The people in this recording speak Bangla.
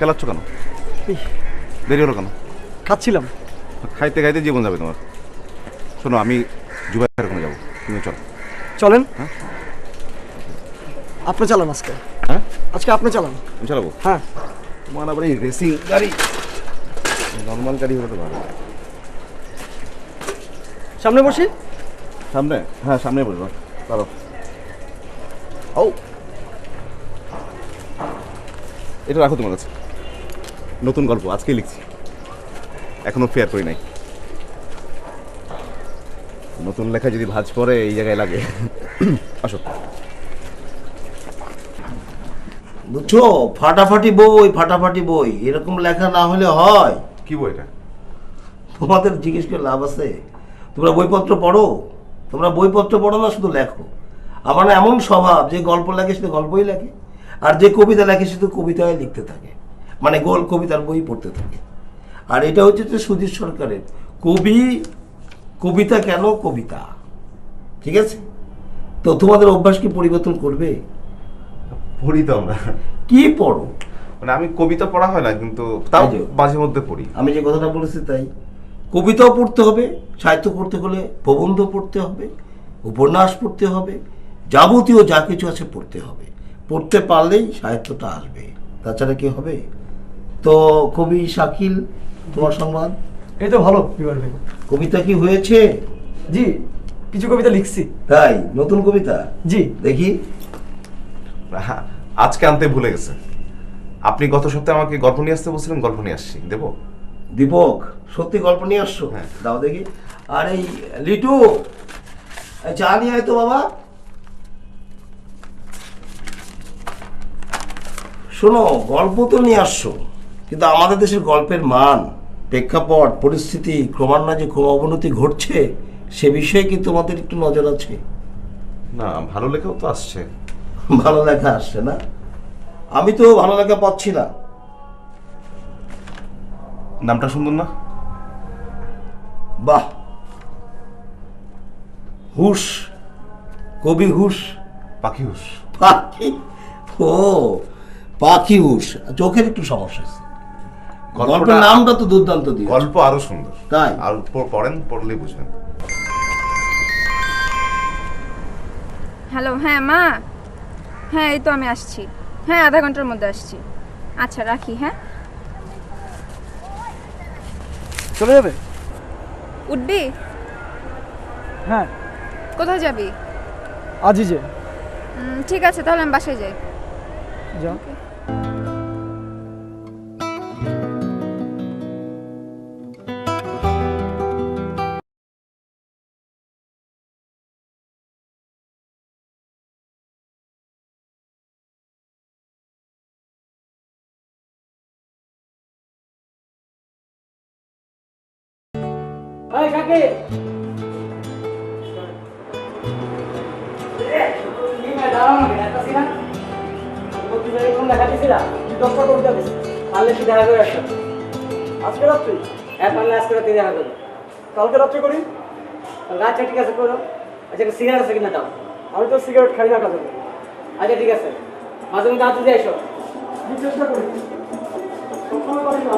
খেলাচ্ছ কেন? দেরি হলো কেন? খাচ্ছিলাম খাইতে খাইতে জীবন যাবে তোমার। শোনো আমি জুবাইয়ের ওখানে যাব। তুমি চলো। চলেন। হ্যাঁ? আপনি চালান আজকে। হ্যাঁ? আজকে আপনি চালান। আমি চালাবো? হ্যাঁ। তোমার আবার এই রেসিং গাড়ি। নর্মাল গাড়ি হলে তো ভালো সামনে বসি? সামনে? হ্যাঁ সামনে বসবো। চলো ও এটা রাখো তোমার কাছে। নতুন গল্প আজকেই লিখছি। এখনও ফেয়ার করি নাই। নতুন লেখা যদি ভাজ পরে এই জায়গায় লাগে। আসো। বুঝছ? ফাটাফাটি বই ফাটাফাটি বই। এরকম লেখা না হলে হয়। কি বই এটা? তোমাদের জিজ্ঞেস করে লাভ আছে। তোমরা বইপত্র পড়ো? তোমরা বইপত্র পড়ো না শুধু লেখো। আমার এমন স্বভাব যে গল্প লেখে শুধু গল্পই লেখে আর যে কবিতা লেখে শুধু কবিতায় লিখতে থাকে। মানে গোল কবিতার বই পড়তে থাকে। আর এটা হচ্ছে যে সুধীর সরকারের কবি কবিতা কেন কবিতা? ঠিক আছে? তো তোমাদের অভ্যাস কি পরিবর্তন করবে? পড়ি তো আমরা। কি পড়ো? মানে আমি কবিতা পড়া হয় না কিন্তু তাও যে। মাঝে মধ্যে পড়ি। আমি যে কথাটা বলেছি তাই। কবিতাও পড়তে হবে সাহিত্য পড়তে হলে প্রবন্ধ পড়তে হবে উপন্যাস পড়তে হবে যাবতীয় যা কিছু আছে পড়তে হবে। পড়তে পারলেই সাহিত্যটা আসবে। তাছাড়া কি হবে? তো কবি শাকিল তোমার সংবাদ? এই তো ভালো ভাই কবিতা কি হয়েছে? জি কিছু কবিতা লিখছি। তাই? নতুন কবিতা? জি। দেখি। হ্যাঁ, আজকে আনতে ভুলে গেছে। আপনি গত সপ্তাহে আমাকে গল্প নিয়ে আসতে বলছিলেন গল্প নিয়ে আসছি। দেবো? দীপক সত্যি গল্প নিয়ে আসছো? হ্যাঁ। দাও দেখি। আর এই লিটু এই চা নিয়ে আয় তো বাবা। শোনো গল্প তো নিয়ে আসছো। কিন্তু আমাদের দেশের গল্পের মান প্রেক্ষাপট পরিস্থিতি ক্রমান্বয়ে যে ক্রম অবনতি ঘটছে সে বিষয়ে কিন্তু আমাদের একটু নজর আছে? না ভালো লেখাও তো আসছে। ভালো লেখা আসছে না? আমি তো ভালো লেখা পাচ্ছি না। নামটা সুন্দর না? বাহ! হুশ কবি হুশ। পাখি হুস পাখি? ও পাখি হুশ। চোখের একটু সমস্যা আছে। গল্পের নামটা তো দুর্দান্ত দিয়ে গল্প আরও সুন্দর। তাই? আর পড়েন পড়লেই বুঝবেন। হ্যালো হ্যাঁ মা। হ্যাঁ এই তো আমি আসছি। হ্যাঁ আধা ঘণ্টার মধ্যে আসছি। আচ্ছা রাখি হ্যাঁ। চলে যাবে? উঠবি? হ্যাঁ। কোথায় যাবি? আজই যে ঠিক আছে তাহলে আমি বাসায় যাই। যাও। এই, কাকি। আজকে রাত্রি? কালকে রাত্রে করি? আচ্ছা ঠিক আছে, করো। আচ্ছা সিগারেট আছে কিনা দাও। আমি তো সিগারেট খাই না, কাজে আচ্ছা ঠিক আছে। মাঝে মধ্যে হাতে দিয়ে এসো চেষ্টা করি। সবসময় পারি না।